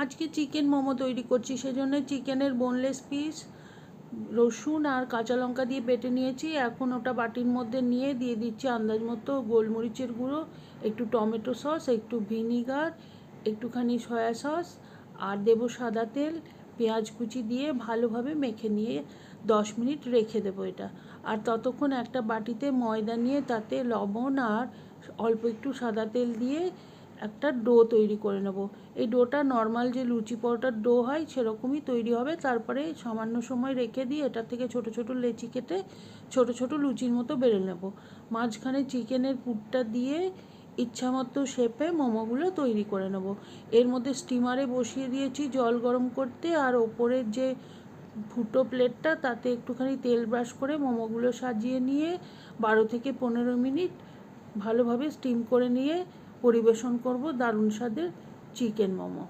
আজকে চিকেন মোমো তৈরি করছি, সেজন্য চিকেনের বোনলেস পিস রসুন আর কাঁচা লঙ্কা দিয়ে বেটে নিয়েছি। এখন ওটা বাটির মধ্যে নিয়ে দিয়ে দিচ্ছি আন্দাজ মতো গোলমরিচের গুঁড়ো, একটু টমেটো সস, একটু ভিনিগার, একটুখানি সয়া সস, আর দেবো সাদা তেল, পেঁয়াজ কুচি দিয়ে ভালোভাবে মেখে নিয়ে দশ মিনিট রেখে দেবো এটা। আর ততক্ষণ একটা বাটিতে ময়দা নিয়ে তাতে লবণ আর অল্প একটু সাদা তেল দিয়ে একটা ডো তৈরি করে নেব। এই ডোটা নর্মাল যে লুচি পরোটার ডো হয়, সেরকমই তৈরি হবে। তারপরে সামান্য সময় রেখে দিয়ে এটা থেকে ছোট ছোট লেচি কেটে ছোট ছোট লুচির মতো বেড়ে নেব। মাঝখানে চিকেনের পুরটা দিয়ে ইচ্ছা মতো শেপে মোমোগুলো তৈরি করে নেব। এর মধ্যে স্টিমারে বসিয়ে দিয়েছি জল গরম করতে, আর ওপরের যে ফুটো প্লেটটা, তাতে একটুখানি তেল ব্রাশ করে মোমোগুলো সাজিয়ে নিয়ে বারো থেকে পনেরো মিনিট ভালোভাবে স্টিম করে নিয়ে পরিবেশন করব দারুণ স্বাদের চিকেন মোমো।